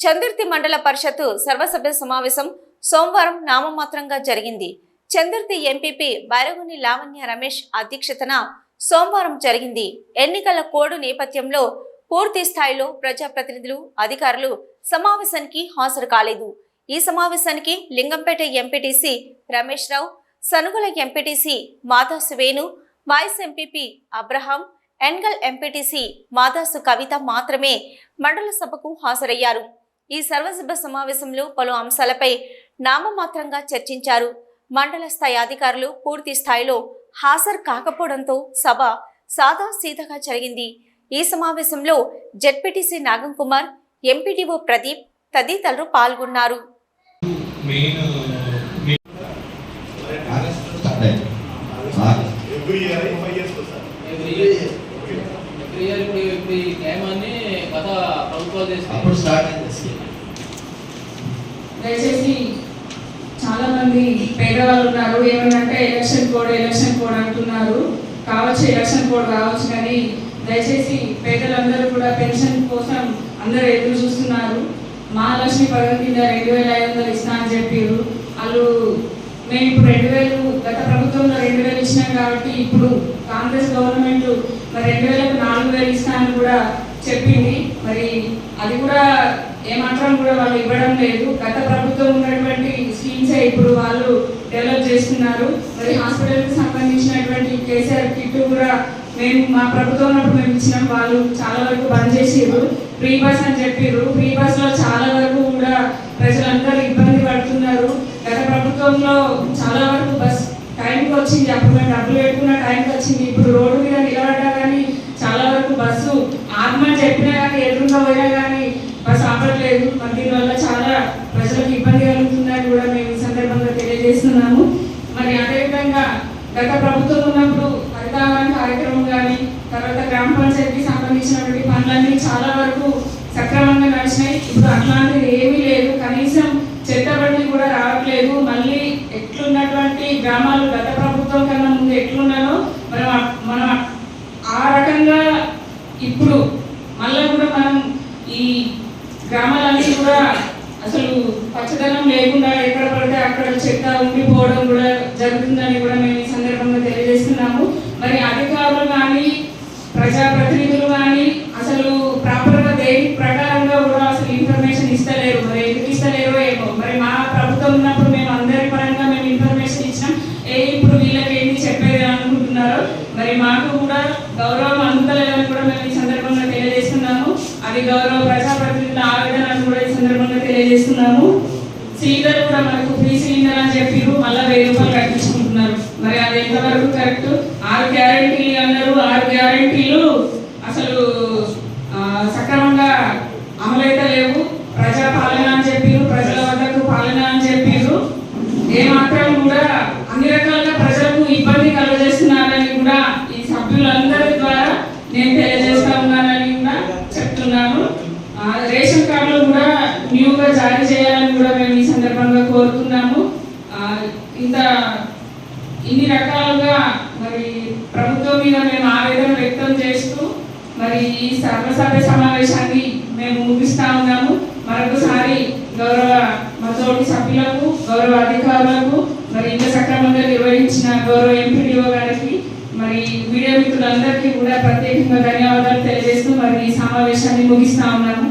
చందుర్తి మండల పరిషత్తు సర్వసభ్య సమావేశం సోమవారం నామమాత్రంగా జరిగింది. చందుర్తి ఎంపీపీ బైరగుని లావణ్య రమేష్ అధ్యక్షతన సోమవారం జరిగింది. ఎన్నికల కోడ్ నేపథ్యంలో పూర్తి స్థాయిలో ప్రజాప్రతినిధులు అధికారులు సమావేశానికి హాజరు కాలేదు. ఈ సమావేశానికి Lingampet MPTC Ramesh Rao Sanugula MPTC Madasu Venu vice MPP Abraham Engal MPTC Madasu Kavitha మాత్రమే మండల సభకు హాజరయ్యారు. ఈ సర్వసభ సమావేశంలో పలు అంశాలపై నామమాత్రంగా చర్చించారు. మండల స్థాయి అధికారులు పూర్తి స్థాయిలో హాజరు కాకపోవడంతో సభ సాదా సీతగా జరిగింది. ఈ సమావేశంలో జెడ్పీటీసీ నాగం కుమార్ ఎంపీడీఓ ప్రదీప్ తదితరులు పాల్గొన్నారు. అప్పుడు స్టార్ట్ అయింది దయచేసి చాలా మంది పేదవాళ్ళు ఉన్నారు. ఏమనంటే ఎలక్షన్ కోడ్ ఎలక్షన్ కోడ్ అంటున్నారు. కావచ్చు ఎలక్షన్ కోడ్ కావచ్చు కానీ దయచేసి పేదలందరూ కూడా పెన్షన్ కోసం అందరూ ఎదురు చూస్తున్నారు. మహాలక్ష్మి పథకం కింద రెండు వేల ఐదు వందలు ఇస్తా అని చెప్పారు. వాళ్ళు మేము ఇప్పుడు రెండు వేలు గత ప్రభుత్వంలో రెండు వేలు ఇచ్చినాం కాబట్టి ఇప్పుడు కాంగ్రెస్ గవర్నమెంట్ మరి రెండు వేలకు నాలుగు వేలు ఇస్తా అని కూడా చెప్పింది. మరి అది కూడా ఏమాత్రం కూడా వాళ్ళు ఇవ్వడం లేదు. గత ప్రభుత్వం ఉన్నటువంటి స్కీమ్సే ఇప్పుడు వాళ్ళు డెవలప్ చేస్తున్నారు. మరి హాస్పిటల్కి సంబంధించినటువంటి కేసీఆర్ కిట్ కూడా మేము మా ప్రభుత్వం ఉన్నప్పుడు మేము ఇచ్చినాం. వాళ్ళు చాలా వరకు బంద్ చేసిర్రు. ఫ్రీ బస్ అని చెప్పిర్రు. ఫ్రీ బస్లో చాలా వరకు కూడా ప్రజలందరూ ఇబ్బంది పడుతున్నారు. గత ప్రభుత్వంలో చాలా వరకు బస్ టైంకి వచ్చింది. అప్పుడు మేము డబ్బులు పెట్టుకున్న టైంకి వచ్చింది. ఇప్పుడు రోడ్డు మీద నిలబడ్డా కానీ చాలా వరకు బస్సు ఆత్మ చెప్పి కానీ ఎదురుగా పోయినా కానీ లేదు. మరి దీనివల్ల చాలా ప్రజలకు ఇబ్బంది కలుగుతుందని కూడా మేము ఈ సందర్భంగా తెలియజేస్తున్నాము. మరి అదేవిధంగా గత ప్రభుత్వం ఉన్నప్పుడు హరితావరణ కార్యక్రమం కానీ తర్వాత గ్రామ పంచాయతీకి సంబంధించినటువంటి పనులన్నీ చాలా వరకు సక్రమంగా నడిచినాయి. ఇప్పుడు అట్లాంటిది ఏమి గ్రామాలన్నీ కూడా అసలు పచ్చదనం లేకుండా ఎక్కడ పడితే అక్కడ చెత్త ఉండిపోవడం కూడా జరుగుతుందని కూడా మేము ఈ సందర్భంగా తెలియజేస్తున్నాము. మరి అధికారులు కానీ ప్రజాప్రతినిధులు కానీ అసలు ప్రాపర్గా దేని ప్రకారంగా కూడా అసలు ఇన్ఫర్మేషన్ ఇస్తలేరు. మరి ఎందుకు ఇస్తలేరో ఏమో. మరి మా ప్రభుత్వం ఉన్నప్పుడు మేము అందరి పరంగా మేము ఇన్ఫర్మేషన్ ఇచ్చినాం. ఏ ఇప్పుడు వీళ్ళకి ఏంటి చెప్పేది అనుకుంటున్నారో. మరి మాకు కూడా గౌరవం అందుతలేదని కూడా మేము ఈ సందర్భంగా తెలియజేస్తున్నాము. అది గౌరవ ప్రజాప్రతినిధుల ఆవేదనను కూడా ఈ సందర్భంగా తెలియజేస్తున్నాము సిలిండర్ కూడా మనకు ఫ్రీ సిలిండర్ అని చెప్పిరు మళ్ళీ వెయ్యి రూపాయలు కట్టించుకుంటున్నారు మరి అది ఎంతవరకు కరెక్ట్. ఆరు గ్యారంటీలు అన్నారు. ఆరు గ్యారంటీలు అసలు సక్రమంగా అమలైతే లేవు. ప్రజా పాలన అని చెప్పారు ప్రజల వద్దకు పాలన అని చెప్పారు ఏమాత్రం కూడా అన్ని రకాలుగా ప్రజలకు ఇబ్బంది కలుగజేస్తున్నారని కూడా ఈ సభ్యులందరి ద్వారా నేను తెలియజేస్తా ఉన్నానని కూడా చెప్తున్నాను. రేషన్ కార్డులు కూడా న్యూగా జారీ చేయాలని కూడా మేము ఈ సందర్భంగా కోరుతున్నాము. ఇంత ఇన్ని రకాలుగా మరి ప్రభుత్వం మీద మేము ఆవేదన వ్యక్తం చేస్తూ మరి ఈ సర్వసభ్య సమావేశాన్ని మేము ముగిస్తా ఉన్నాము. మరొకసారి గౌరవ మా సభ్యులకు గౌరవ అధికారులకు మరి ఇంత సక్రమంగా నిర్వహించిన గౌరవ ఎంపీడీఓ గారికి మరి మీడియా మిత్రులందరికీ కూడా ప్రత్యేకంగా ధన్యవాదాలు తెలియజేస్తూ మరి ఈ సమావేశాన్ని ముగిస్తా ఉన్నాము.